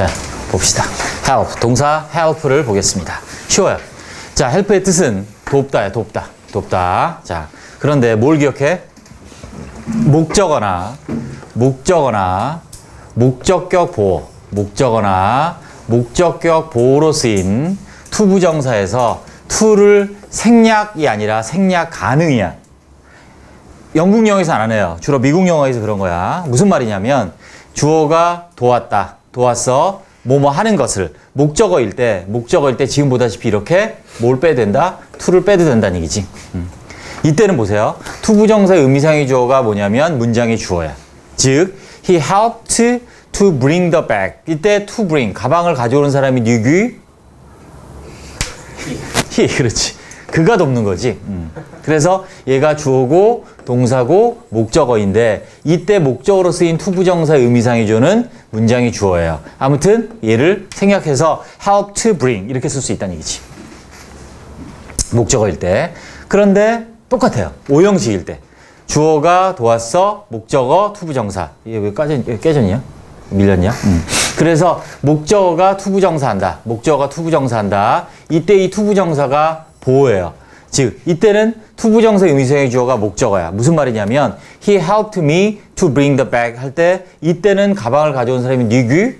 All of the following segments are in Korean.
자, 봅시다. help. 동사 help를 보겠습니다. 쉬워요. 자, help의 뜻은 돕다야, 돕다. 돕다. 자, 그런데 뭘 기억해? 목적어나, 목적어나, 목적격 보호, 목적어나, 목적격 보호로 쓰인 투부정사에서 to를 생략이 아니라 생략 가능이야. 영국 영어에서 안 해요. 주로 미국 영어에서 그런 거야. 무슨 말이냐면 주어가 도왔다, 도왔어, 뭐뭐 하는 것을 목적어일 때, 목적어일 때 지금 보다시피 이렇게 뭘 빼야 된다? to를 빼도 된다는 얘기지. 음. 이때는 보세요. 투 부정사의 의미상의 주어가 뭐냐면 문장의 주어야. 즉, he helped to bring the bag. 이때 to bring, 가방을 가져오는 사람이 누구? he, 그렇지. 그가 돕는 거지. 음. 그래서 얘가 주어고 동사고 목적어인데 이때 목적어로 쓰인 투부정사의 의미상의 주어는 문장이 주어예요. 아무튼 얘를 생략해서 help to bring 이렇게 쓸 수 있다는 얘기지. 목적어일 때. 그런데 똑같아요. 오형식일 때. 주어가 도왔어, 목적어, 투부정사. 이게 왜 까져, 깨졌냐? 밀렸냐? 음. 그래서 목적어가 투부정사 한다. 목적어가 투부정사 한다. 이때 이 투부정사가 보호예요. 즉, 이때는 투부정사 의미상의 주어가 목적어야. 무슨 말이냐면, he helped me to bring the bag 할 때, 이때는 가방을 가져온 사람이 누구?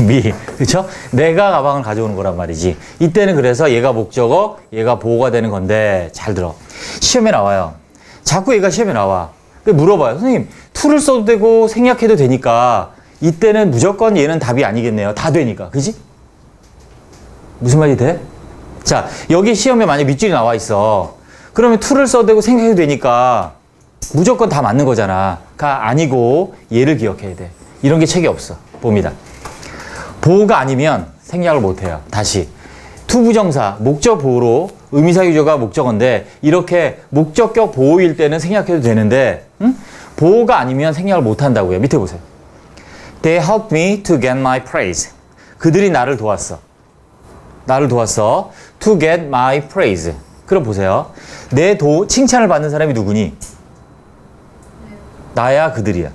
미. 그쵸? 내가 가방을 가져오는 거란 말이지. 이때는 그래서 얘가 목적어, 얘가 보호가 되는 건데, 잘 들어. 시험에 나와요. 자꾸 얘가 시험에 나와. 그 물어봐요. 선생님, to를 써도 되고 생략해도 되니까, 이때는 무조건 얘는 답이 아니겠네요. 다 되니까. 그지? 무슨 말이 돼? 자, 여기 시험에 만약 밑줄이 나와 있어. 그러면 to를 써도 되고 생략해도 되니까, 무조건 다 맞는 거잖아. 가 아니고, 얘를 기억해야 돼. 이런 게 책이 없어. 봅니다. 보호가 아니면 생략을 못 해요. 다시. 투부정사, 목적 보호로 의미사 유조가 목적어인데 이렇게 목적격 보호일 때는 생략해도 되는데 응? 보호가 아니면 생략을 못 한다고요. 밑에 보세요. They helped me to get my praise. 그들이 나를 도왔어. 나를 도왔어. To get my praise. 그럼 보세요. 내 도, 칭찬을 받는 사람이 누구니? 나야 그들이야.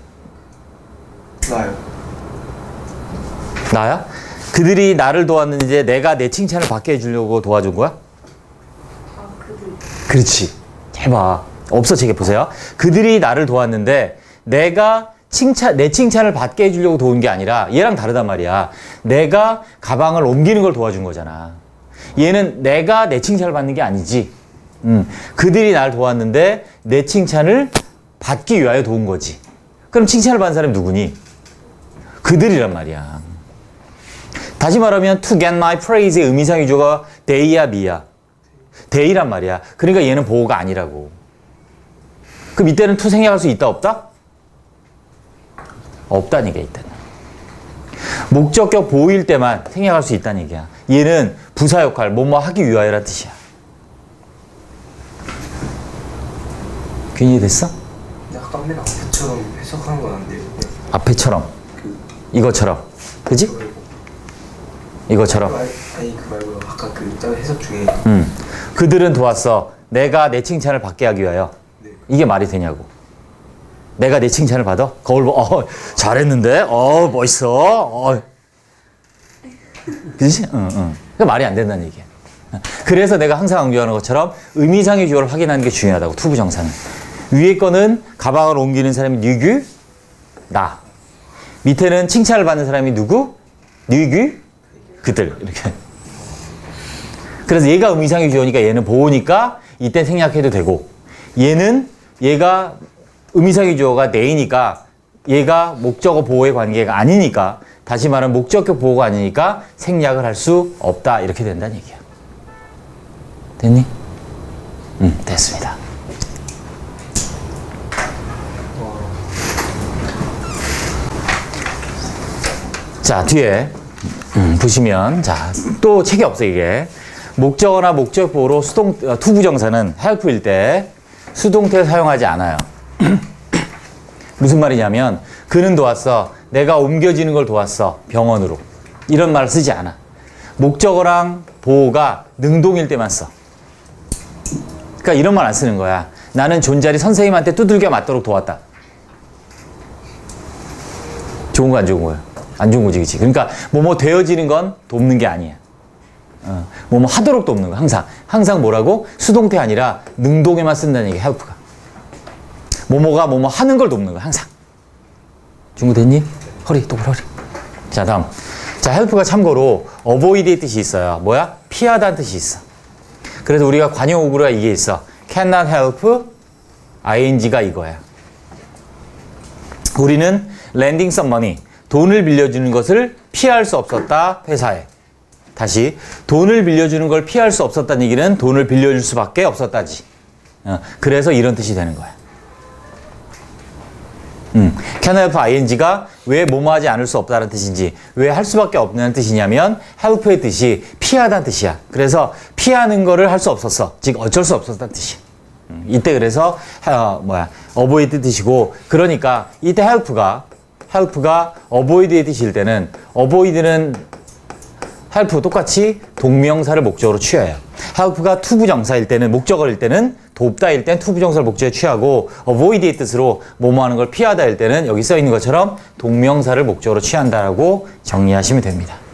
나요. 나야? 그들이 나를 도왔는데 내가 내 칭찬을 받게 해주려고 도와준 거야? 아, 그들. 그렇지. 해봐. 없어 책에 보세요. 그들이 나를 도왔는데 내가 칭찬 내 칭찬을 받게 해주려고 도운 게 아니라 얘랑 다르단 말이야. 내가 가방을 옮기는 걸 도와준 거잖아. 얘는 내가 내 칭찬을 받는 게 아니지. 음, 그들이 나를 도왔는데 내 칭찬을 받기 위하여 도운 거지. 그럼 칭찬을 받는 사람이 누구니? 그들이란 말이야. 다시 말하면 to get my praise의 의미상의 주어가 they야 me야. they란 말이야. 그러니까 얘는 보호가 아니라고. 그럼 이때는 to 생략할 수 있다 없다? 없다는 얘기야 이때는. 목적격 보호일 때만 생략할 수 있다는 얘기야. 얘는 부사 역할, 뭐뭐 하기 위하여란 뜻이야. 괜히 됐어? 약간 맨 앞에처럼 해석하는 건 안 돼요. 앞에처럼 그 이것처럼 그지? 말고. 이것처럼 그 말- 아니 그 말고 아까 그 짜- 해석 중에 음. 그들은 도왔어. 내가 내 칭찬을 받게 하기 위하여. 네. 이게 말이 되냐고. 내가 내 칭찬을 받아? 거울 보, 어, 잘했는데? 어, 멋있어. 어. 그지? 응, 응. 그 말이 안 된다는 얘기야. 그래서 내가 항상 강조하는 것처럼 의미상의 주어를 확인하는 게 중요하다고, 투부 정사는. 위에 거는 가방을 옮기는 사람이 누구? 나. 밑에는 칭찬을 받는 사람이 누구? 누구? 그들. 이렇게. 그래서 얘가 의미상의 주어니까 얘는 보호니까 이때 생략해도 되고 얘는 얘가 의미상의 주어가 내이니까 얘가 목적어 보호의 관계가 아니니까 다시 말하면 목적격 보호가 아니니까 생략을 할 수 없다 이렇게 된다는 얘기야. 됐니? 음 됐습니다. 자 뒤에 음, 보시면 자또 책이 없어 이게 목적어나 목적보로 수동 어, 투부정사는 help일 때 수동태를 사용하지 않아요. 무슨 말이냐면 그는 도왔어. 내가 옮겨지는 걸 도왔어. 병원으로. 이런 말을 쓰지 않아. 목적어랑 보호가 능동일 때만 써. 그러니까 이런 말 안 쓰는 거야. 나는 존잘이 선생님한테 두들겨 맞도록 도왔다. 좋은 거 안 좋은 거야? 안 좋은 거지, 그치? 그러니까 뭐뭐 되어지는 건 돕는 게 아니야. 어, 뭐뭐 하도록 돕는 거, 항상. 항상 뭐라고? 수동태 아니라 능동에만 쓴다는 얘기, help가. 뭐뭐가 뭐뭐 하는 걸 돕는 거, 항상. 준비됐니? 허리, 똑바로 허리. 자, 다음. 자, help가 참고로 avoid의 뜻이 있어요. 뭐야? 피하다는 뜻이 있어. 그래서 우리가 관용어구가 이게 있어. cannot help ing가 이거야. 우리는 lending some money, 돈을 빌려주는 것을 피할 수 없었다, 회사에. 다시, 돈을 빌려주는 걸 피할 수 없었다는 얘기는 돈을 빌려줄 수밖에 없었다지. 어, 그래서 이런 뜻이 되는 거야. 음, can help ing가 왜 뭐뭐 하지 않을 수 없다는 뜻인지, 왜 할 수밖에 없는 뜻이냐면, help의 뜻이 피하다는 뜻이야. 그래서 피하는 거를 할 수 없었어. 즉, 어쩔 수 없었다는 뜻이야. 음, 이때 그래서, 어, 뭐야, avoid 뜻이고, 그러니까 이때 help가, help가 avoid의 뜻일 때는, avoid는 help 똑같이 동명사를 목적으로 취해요. help가 투부정사일 때는 목적어일 때는 돕다일 땐 투부정사를 목적에 취하고 avoid의 뜻으로 뭐뭐 하는 걸 피하다일 때는 여기 써 있는 것처럼 동명사를 목적으로 취한다라고 정리하시면 됩니다.